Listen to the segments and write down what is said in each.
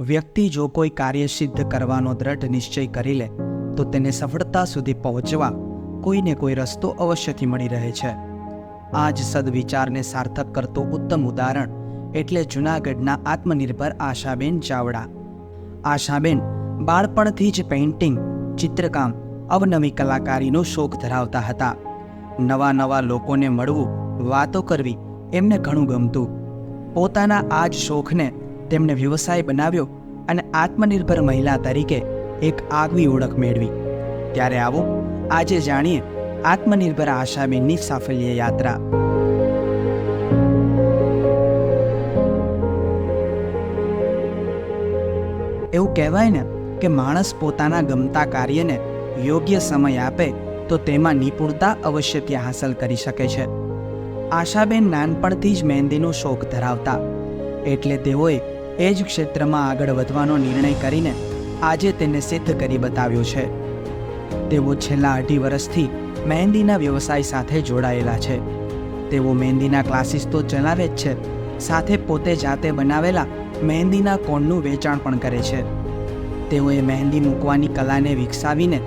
વ્યક્તિ જો કોઈ કાર્ય સિદ્ધ કરવાનો દ્રઢ નિશ્ચય કરી લે, તો તેને સફળતા સુધી પહોંચવા કોઈને કોઈ રસ્તો અવશ્યથી મળી રહે છે. આ જ સદવિચારને સાર્થક કરતો ઉત્તમ ઉદાહરણ એટલે જૂનાગઢના આત્મનિર્ભર આશાબેન ચાવડા. આશાબેન બાળપણથી જ પેઇન્ટિંગ ચિત્રકામ, અવનવી કલાકારીનો શોખ ધરાવતા હતા. નવા નવા લોકોને મળવું, વાતો કરવી એમને ઘણું ગમતું. પોતાના આ જ શોખને તેમણે વ્યવસાય બનાવ્યો અને આત્મનિર્ભર મહિલા તરીકે એક આગવી ઓળખ મેળવી. ત્યારે આવો, આજે જાણીએ આત્મનિર્ભર આશાબેનની સાફલ્ય યાત્રા. એવું કહેવાય ને કે માણસ પોતાના ગમતા કાર્યને યોગ્ય સમય આપે તો તેમાં નિપુણતા અવશ્ય ત્યાં હાંસલ કરી શકે છે. આશાબેન નાનપણથી જ મહેંદીનો શોખ ધરાવતા. એટલે તેઓએ એ જ ક્ષેત્રમાં આગળ વધવાનો નિર્ણય કરીને આજે તેને સિદ્ધ કરી બતાવ્યો છે. તેઓ છેલ્લા અઢી વર્ષથી મહેંદીના વ્યવસાય સાથે જોડાયેલા છે. તેઓ મહેંદીના ક્લાસીસ તો ચલાવે જ છે, સાથે પોતે જાતે બનાવેલા મહેંદીના કોણનું વેચાણ પણ કરે છે. તેઓએ મહેંદી મૂકવાની કલાને વિકસાવીને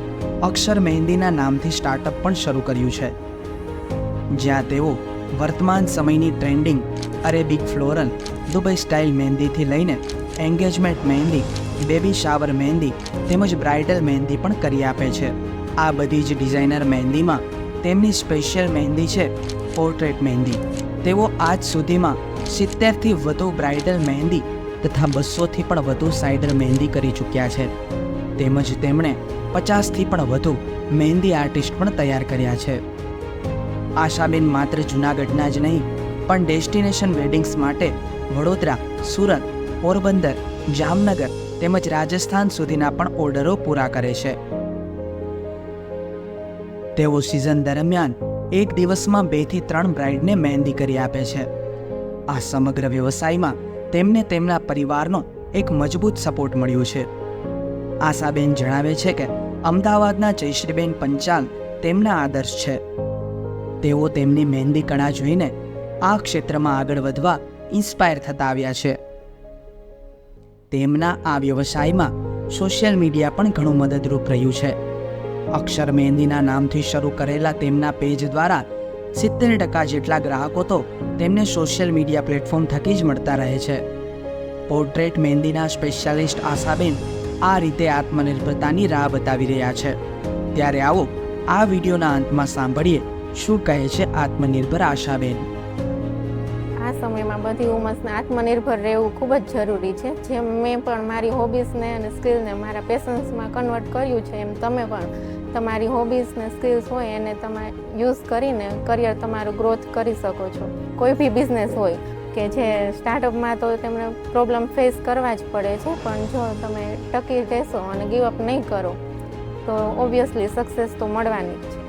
અક્ષર મહેંદીના નામથી સ્ટાર્ટઅપ પણ શરૂ કર્યું છે. જ્યાં તેઓ વર્તમાન સમયની trending Arabic floral Dubai style મહેંદીથી લઈને engagement mehndi, baby shower mehndi તેમજ બ્રાઇડલ મહેંદી પણ કરી આપે છે. આ બધી જ ડિઝાઇનર મહેંદીમાં તેમની સ્પેશિયલ મહેંદી છે પોર્ટ્રેટ મહેંદી. તેઓ આજ સુધીમાં સિત્તેરથી વધુ બ્રાઇડલ મહેંદી તથા બસોથી પણ વધુ સાઇડર મહેંદી કરી ચૂક્યા છે. તેમજ તેમણે પચાસથી પણ વધુ મહેંદી આર્ટિસ્ટ પણ તૈયાર કર્યા છે. આશાબેન માત્ર જૂનાગઢના જ નહીં, પણ ડેસ્ટિનેશન વેડિંગ્સ માટે વડોદરા, સુરત, પોરબંદર, જામનગર તેમજ રાજસ્થાન સુધીના પણ ઓર્ડરો પૂરા કરે છે. તેઓ સિઝન દરમિયાન એક દિવસમાં બેથી ત્રણ બ્રાઇડને મહેંદી કરી આપે છે. આ સમગ્ર વ્યવસાયમાં તેમને તેમના પરિવારનો એક મજબૂત સપોર્ટ મળ્યો છે. આશાબેન જણાવે છે કે અમદાવાદના જયશ્રીબેન પંચાલ તેમના આદર્શ છે. તેઓ તેમની મહેંદી કળા જોઈને આ ક્ષેત્રમાં આગળ વધવા ઇન્સ્પાયર થતા આવ્યા છે. તેમના આ વ્યવસાયમાં સોશિયલ મીડિયા પણ ઘણું મદદરૂપ રહ્યું છે. અક્ષર મહેંદીના નામથી શરૂ કરેલા તેમના પેજ દ્વારા સિત્તેર ટકા જેટલા ગ્રાહકો તો તેમને સોશિયલ મીડિયા પ્લેટફોર્મ થકી જ મળતા રહે છે. પોર્ટ્રેટ મહેંદીના સ્પેશિયાલિસ્ટ આશાબેન આ રીતે આત્મનિર્ભરતાની રાહ બતાવી રહ્યા છે. ત્યારે આવો આ વિડીયોના અંતમાં સાંભળીએ શું કહે છે આત્મનિર્ભર આશાબેન. આ સમયમાં બધી ઉંમર્સને આત્મનિર્ભર રહેવું ખૂબ જ જરૂરી છે. જેમ મેં પણ મારી હોબીઝને અને સ્કિલને મારા પેશન્સમાં કન્વર્ટ કર્યું છે, એમ તમે પણ તમારી હોબીઝને સ્કિલ્સ હોય એને તમે યુઝ કરીને કરિયર તમારું ગ્રોથ કરી શકો છો. કોઈ બી બિઝનેસ હોય કે જે સ્ટાર્ટઅપમાં તો તેમને પ્રોબ્લેમ ફેસ કરવા જ પડે છે, પણ જો તમે ટકી રહેશો અને ગીવ અપ નહીં કરો, તો ઓબ્વિયસલી સક્સેસ તો મળવાની જ છે.